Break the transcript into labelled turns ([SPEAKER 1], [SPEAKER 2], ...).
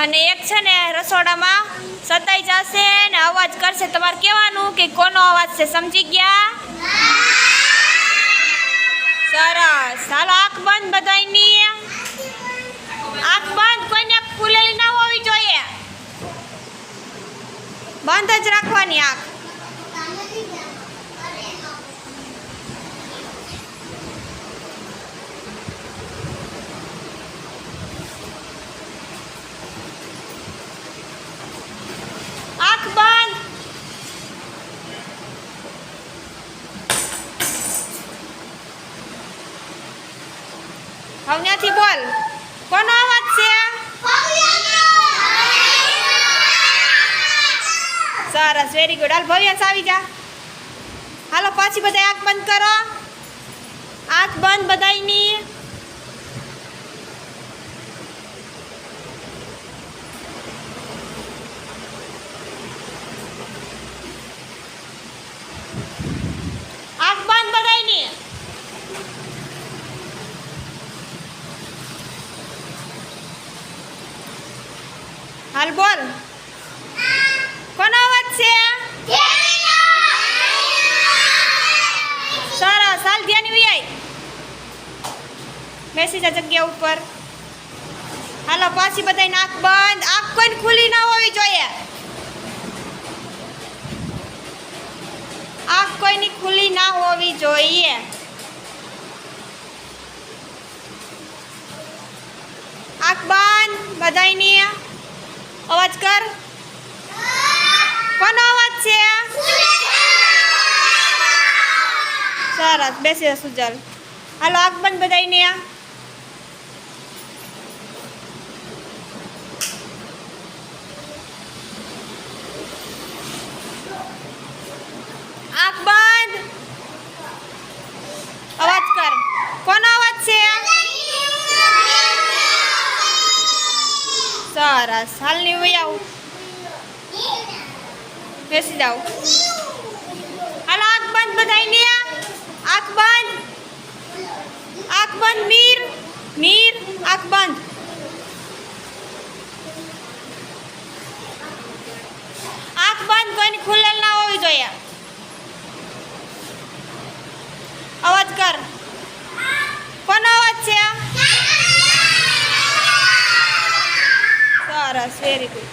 [SPEAKER 1] અને એક છે ને રસોડામાં સતાઈ જશે ને અવાજ કરશે. તમારે કહેવાનું કે કોનો અવાજ છે? સમજી ગયા? સરસ. ચાલો આંખ બંધ બધાયની. આંખ બંધ, કોઈને ખુલેલી ના હોવી જોઈએ. બંધ જ રાખવાની આંખ બંધ હવન્યાથી બોલ. કોનો અવાજ છે? સરસ વેરી ગુડ હાલ ભવ્યાંશ આવી જા. હાલો, પાછી બધા આંખ બંધ કરો. આંખ બંધ બધાની આંખ બંધ બધાયની હાલ બોલ. કોનો અવાજ છે? સરસ, હાલ ધ્યાન વિયાય બેસી જા જગ્યા ઉપર. હાલો, પાછી બધા નાક બંધ. આંખ કોઈને ખુલ્લી ના હોવી જોઈએ. આંખ કોઈની ખુલ્લી ના હોવી જોઈએ. આંખ બંધ, બધાયની. અવાજ કર. કોનો અવાજ છે? સરસ બેસી સુજલ. હાલો આગ બંધ બધાયને આંખ બંધ અવાજ કર કોનો અવાજ છે સરસ હાલની વહી આવું. બેસી જાઓ. હાલો, આંખ બંધ બધાયને આંખ બંધ. આંખ બંધ, મીર. મીર, આંખ બંધ. આંખ બંધ કોઈની ખુલેલ ના હોવી જોઈએ. અવાજ કર કોનો અવાજ છે સરસ વેરી ગુડ